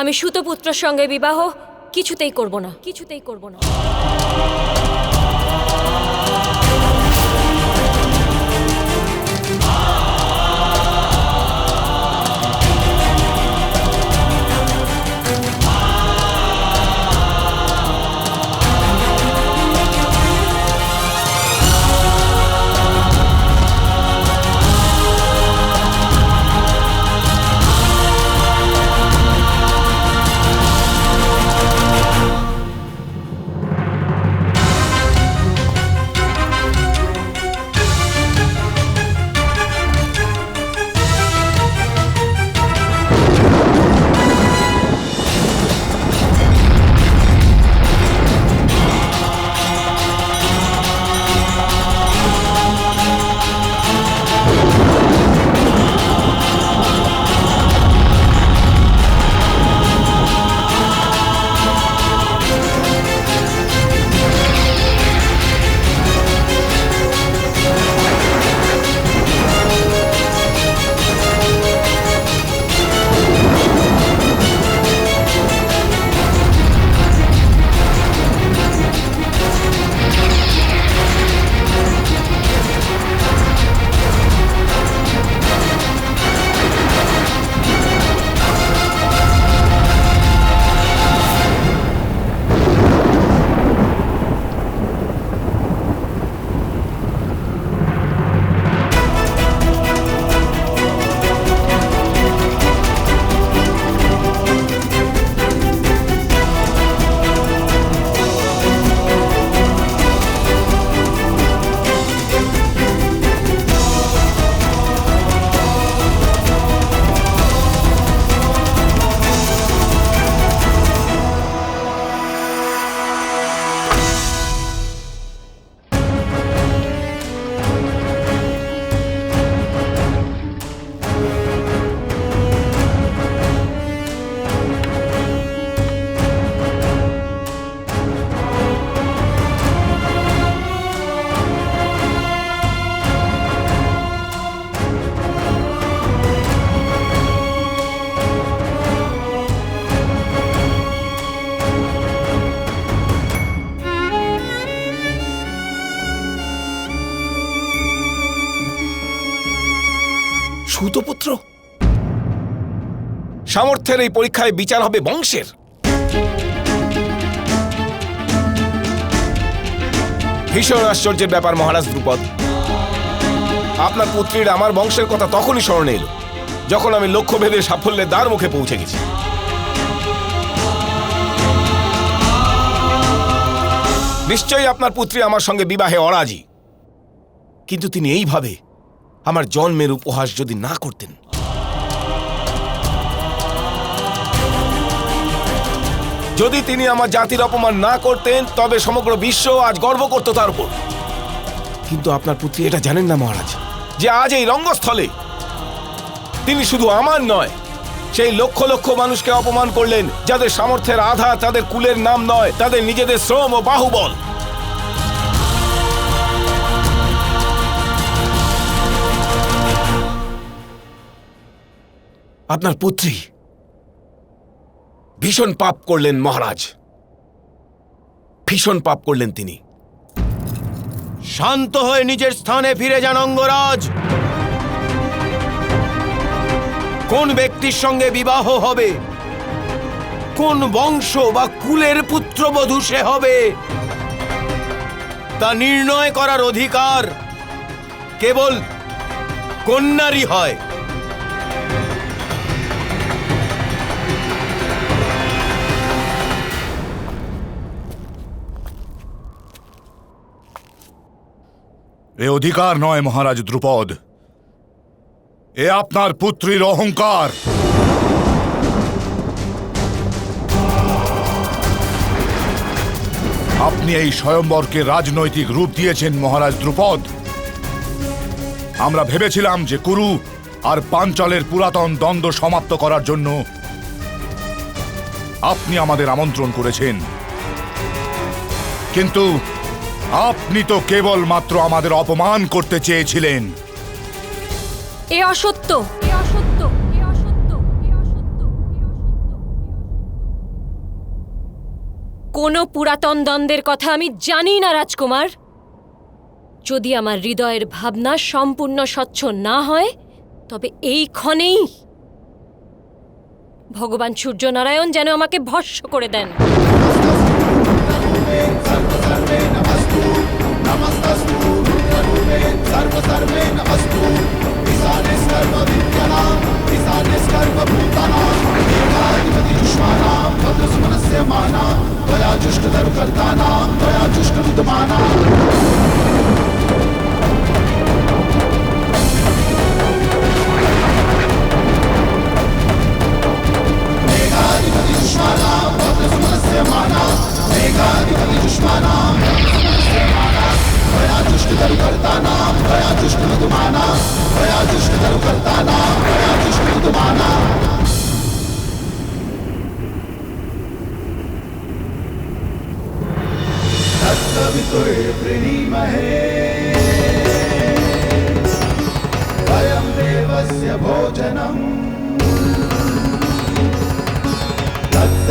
আমি সুতপুত্রের সঙ্গে বিবাহ কিছুতেই করব না কিছুতেই করব না। সুতপুত্র? সামর্থ্যের এই পরীক্ষায় বিচার হবে বংশের। ভীষণ আশ্চর্যের ব্যাপার, মহারাজ দ্রুপদ। আপনার পুত্রীর আমার বংশের কথা তখনই স্মরণে এলো, যখন আমি লক্ষ্যভেদের সাফল্যের দ্বার মুখে পৌঁছে গেছি। নিশ্চয়ই আপনার পুত্রী আমার সঙ্গে বিবাহে অরাজি। কিন্তু তিনি এইভাবে আমার জন্মের উপহাস যদি না করতেন। যদি তিনি আমার জাতির অপমান না করতেন, তবে সমগ্র বিশ্ব আজ গর্ব করত তার উপর। কিন্তু আপনার পুত্রী এটা জানেন না, মহারাজ, যে আজ এই রঙ্গস্থলে তিনি শুধু আমার নয়, সেই লক্ষ লক্ষ মানুষকে অপমান করলেন, যাদের সামর্থ্যের আধার তাদের কুলের নাম নয়, তাদের নিজেদের শ্রম ও বাহুবল। আপনার পুত্রী। ভীষণ পাপ করলেন মহারাজ। ভীষণ পাপ করলেন তিনি। শান্ত হয়ে নিজের স্থানে ফিরে যান অঙ্গরাজ। কোন ব্যক্তির সঙ্গে বিবাহ হবে? কোন বংশ বা কুলের পুত্রবধূ সে হবে? তা নির্ণয় করার অধিকার কেবল কন্যারই হয়। এ অধিকার নয়, মহারাজ দ্রুপদ। এ আপনার পুত্রীর অহংকার। আপনি এই স্বয়ম্বরকে রাজনৈতিক রূপ দিয়েছেন, মহারাজ দ্রুপদ। আমরা ভেবেছিলাম যে কুরু আর পাঞ্চলের পুরাতন দ্বন্দ্ব সমাপ্ত করার জন্য আপনি আমাদের আমন্ত্রণ করেছেন। কিন্তু আপনি তো কেবলমাত্র আমাদের অপমান করতে চেয়েছিলেন। এ অসত্য। কোনো পুরাতন দ্বন্দ্বের কথা আমি জানি না, রাজকুমার। যদি আমার হৃদয়ের ভাবনা সম্পূর্ণ স্বচ্ছ না হয়, তবে এই ক্ষণেই ভগবান সূর্যনারায়ণ যেন আমাকে ভস্য করে দেন। నమస్తూ సర్వ సర్వే నమస్తూ.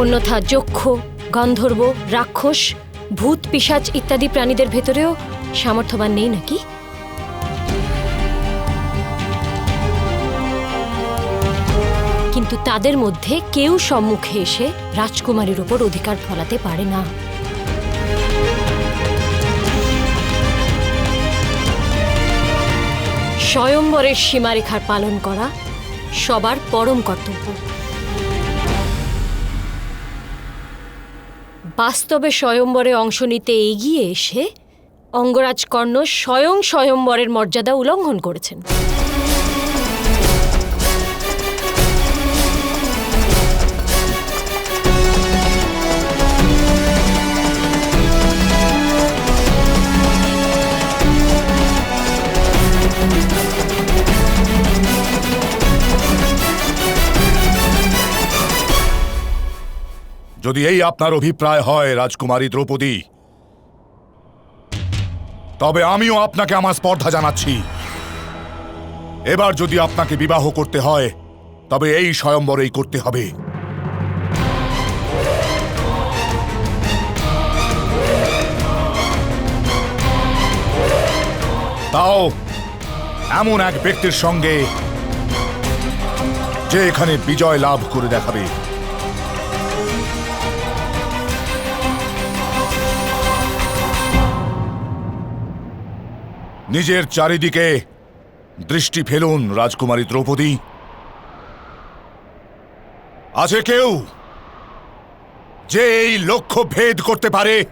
অন্যথা যক্ষ, গন্ধর্ব, রাক্ষস, ভূত, পিশাচ ইত্যাদি প্রাণীদের ভেতরেও সামর্থ্যবান নেই নাকি? কিন্তু তাদের মধ্যে কেউ সম্মুখে এসে রাজকুমারীর ওপর অধিকার ফলাতে পারে না। স্বয়ম্বরের সীমারেখার পালন করা সবার পরম কর্তব্য। বাস্তবে স্বয়ম্বরে অংশ নিতে এগিয়ে এসে অঙ্গরাজকর্ণ স্বয়ং স্বয়ম্বরের মর্যাদা উল্লঙ্ঘন করেছেন। যদি এই আপনার অভিপ্রায় হয়, রাজকুমারী দ্রৌপদী, তবে আমিও আপনাকে আমার স্পর্ধা জানাচ্ছি। এবার যদি আপনাকে বিবাহ করতে হয়, তবে এই স্বয়ম্বরেই করতে হবে। তাও এমন এক ব্যক্তির সঙ্গে যে এখানে বিজয় লাভ করে দেখাবে। নিজের চারিদিকে দৃষ্টি ফেলুন রাজকুমারী দ্রৌপদী। আছে কেউ যে এই লক্ষ্য ভেদ করতে পারে?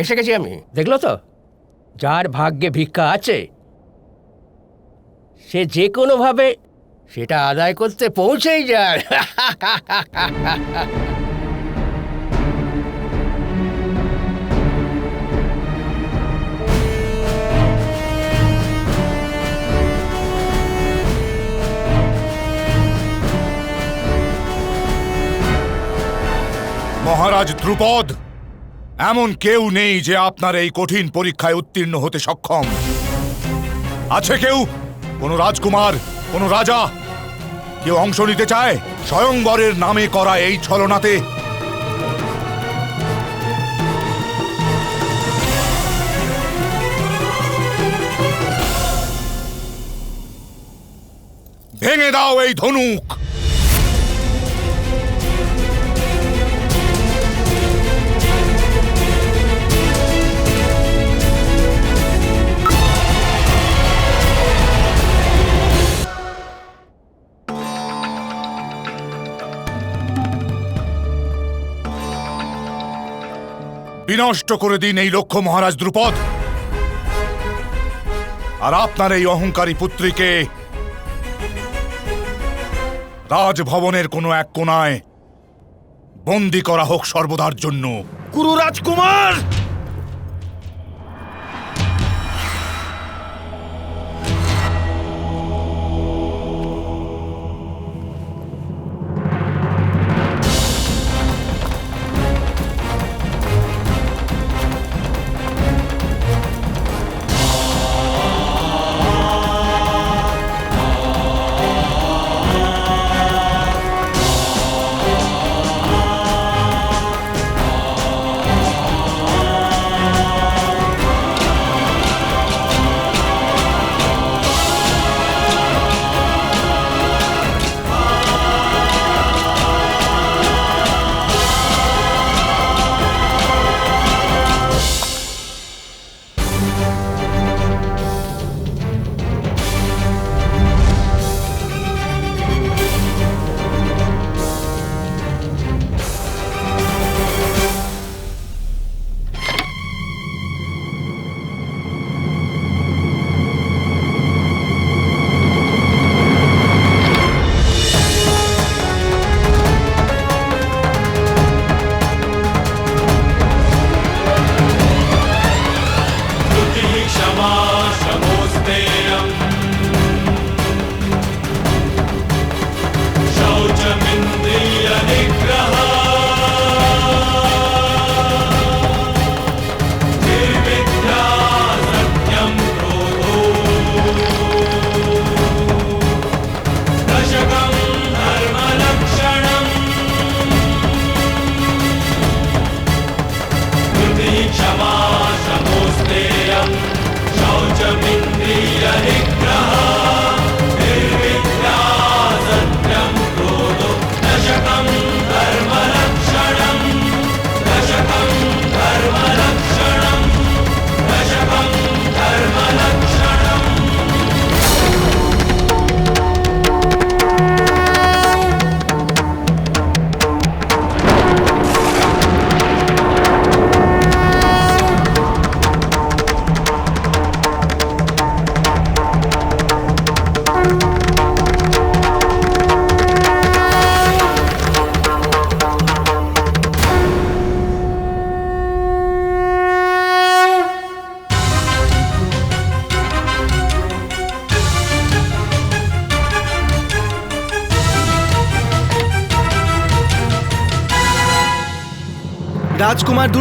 এসে গেছি আমি। দেখল তো? যার ভাগ্যে ভিক্ষা আছে সে যে কোনোভাবে সেটা আদায় করতে পৌঁছেই যায়। মহারাজ ধ্রুপদ এমন কেউ নেই যে আপনার এই কঠিন পরীক্ষায় উত্তীর্ণ হতে সক্ষম। আছে কেউ? কোনো রাজকুমার? কোনো রাজা? কেউ অংশ নিতে চায়? স্বয়ংবরের নামে করা এই ছলনাতে? ভেঙে দাও এই ধনুক! বিনষ্ট করে দিন এই লক্ষ্য মহারাজ দ্রুপদ। আর আপনার এই অহংকারী পুত্রীকে রাজভবনের কোনো এক কোনায় বন্দি করা হোক সর্বদার জন্য। কুরু রাজকুমার!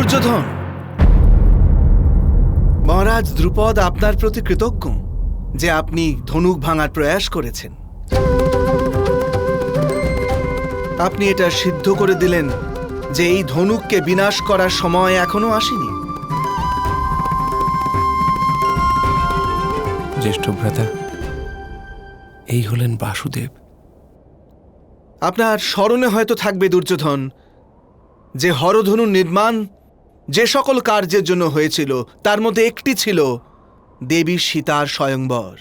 দুর্যোধন। মহারাজ দ্রুপদ আপনার প্রতি কৃতজ্ঞ যে আপনি ধনুক ভাঙার প্রয়াস করেছেন। আপনি এটা সিদ্ধ করে দিলেন যে এই ধনুককে বিনাশ করার সময় এখনও আসেনি। জ্যেষ্ঠ ভ্রাতা এই হলেন বাসুদেব। আপনার স্মরণে হয়তো থাকবে দুর্যোধন যে হরধনু নির্মাণ যে সকল কার্যের জন্য হয়েছিল, তার মধ্যে একটি ছিল দেবী সীতার স্বয়ংবর।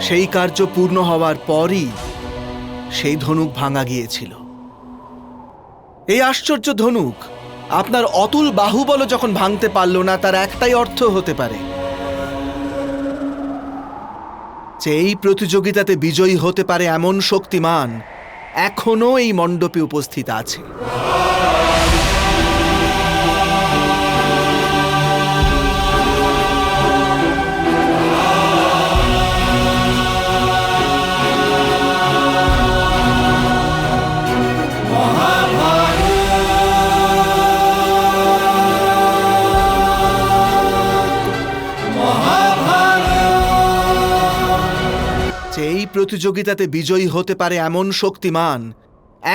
সেই কার্য পূর্ণ হওয়ার পরই সেই ধনুক ভাঙা গিয়েছিল। এই আশ্চর্য ধনুক আপনার অতুল বাহুবল যখন ভাঙতে পারল না, তার একটাই অর্থ হতে পারে। যে এই প্রতিযোগিতাতে বিজয়ী হতে পারে এমন শক্তিমান এখনও এই মণ্ডপে উপস্থিত আছে। প্রতিযোগিতাতে বিজয়ী হতে পারে এমন শক্তিমান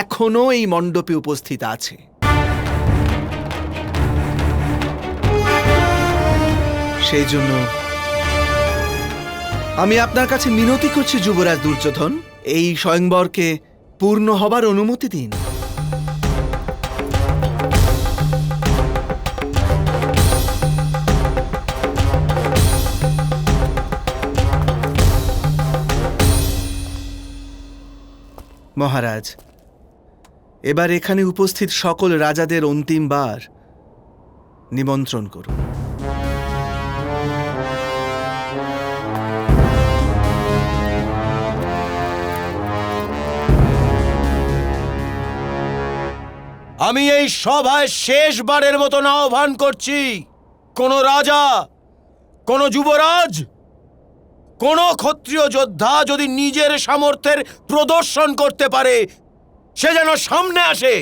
এখনও এই মণ্ডপে উপস্থিত আছে। সেই জন্য আমি আপনার কাছে মিনতি করছি, যুবরাজ দুর্যোধন, এই স্বয়ংবরকে পূর্ণ হবার অনুমতি দিন। মহারাজ, এবার এখানে উপস্থিত সকল রাজাদের অন্তিমবার নিমন্ত্রণ করুন। আমি এই সভায় শেষবারের মতন আহ্বান করছি, কোন রাজা, কোন যুবরাজ কোন ক্ষত্রিয় যোদ্ধা যদি নিজের সামর্থ্যের প্রদর্শন করতে পারে সে যেন সামনে আসে।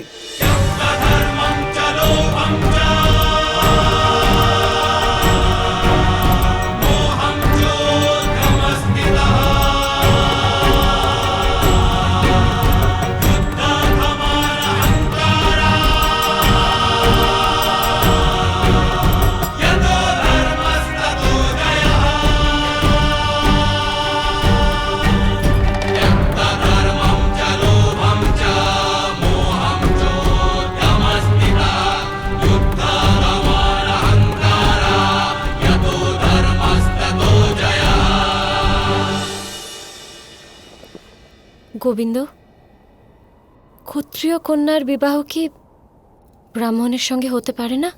গোবিন্দ, ক্ষত্রিয় কন্যার বিবাহ কি ব্রাহ্মণের সঙ্গে হতে পারে না?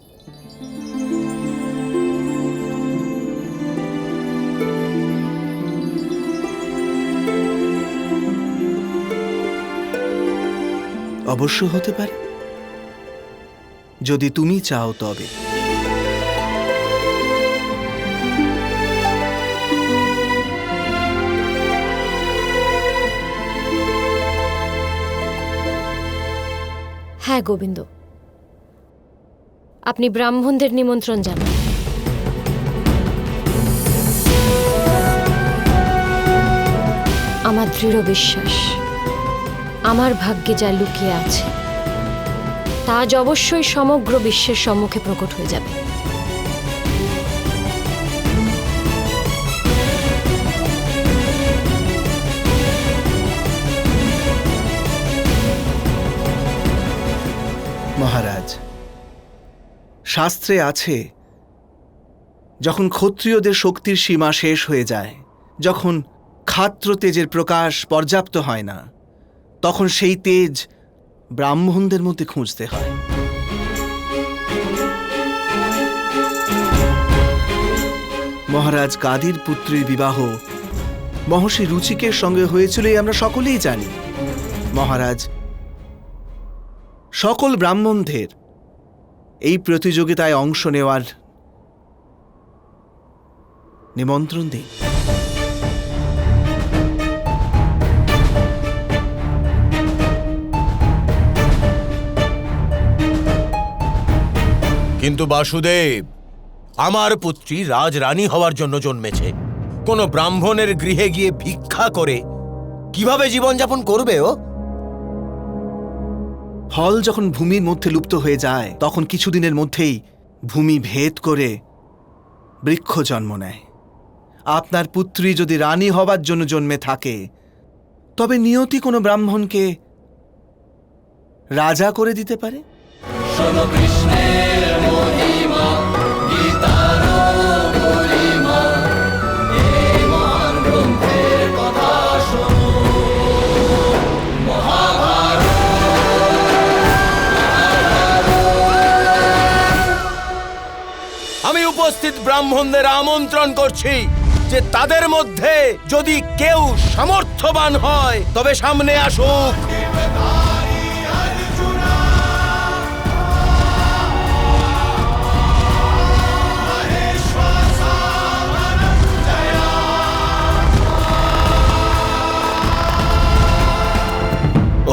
অবশ্য হতে পারে। যদি তুমি চাও তবে। হ্যাঁ গোবিন্দ। আপনি ব্রাহ্মণদের নিমন্ত্রণ জানান। আমার দৃঢ় বিশ্বাস, আমার ভাগ্যে যা লুকিয়ে আছে, তা অবশ্যই সমগ্র বিশ্বের সম্মুখে প্রকট হয়ে যাবে। মহারাজ। শাস্ত্রে আছে, যখন ক্ষত্রিয়দের শক্তির সীমা শেষ হয়ে যায়, যখন খাত্র তেজের প্রকাশ পর্যাপ্ত হয় না, তখন সেই তেজ ব্রাহ্মণদের মধ্যে খুঁজতে হয়। মহারাজ কাদির পুত্রীর বিবাহ মহর্ষি রুচিকের সঙ্গে হয়েছিল আমরা সকলেই জানি। মহারাজ সকল ব্রাহ্মণদের এই প্রতিযোগিতায় অংশ নেওয়ার নিমন্ত্রণ দিন কিন্তু বাসুদেব, আমার পুত্রী রাজরানী হওয়ার জন্য জন্মেছে। কোন ব্রাহ্মণের গৃহে গিয়ে ভিক্ষা করে কীভাবে জীবনযাপন করবে ও? ফল যখন ভূমির মধ্যে লুপ্ত হয়ে যায়, তখন কিছুদিনের মধ্যেই ভূমি ভেদ করে বৃক্ষ জন্ম নেয়। আপনার পুত্রী যদি রানী হবার জন্য জন্মে থাকে, তবে নিয়তি কোনো ব্রাহ্মণকে রাজা করে দিতে পারে? কৃষ্ণের উপস্থিত ব্রাহ্মণদের আমন্ত্রণ করছি যে তাদের মধ্যে যদি কেউ সামর্থ্যবান হয়, তবে সামনে আসুক।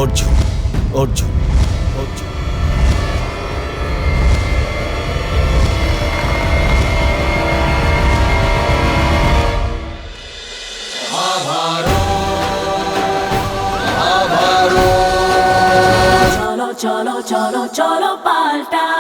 অর্জুন অর্জুন। চলো চলো চলো পাল্টা।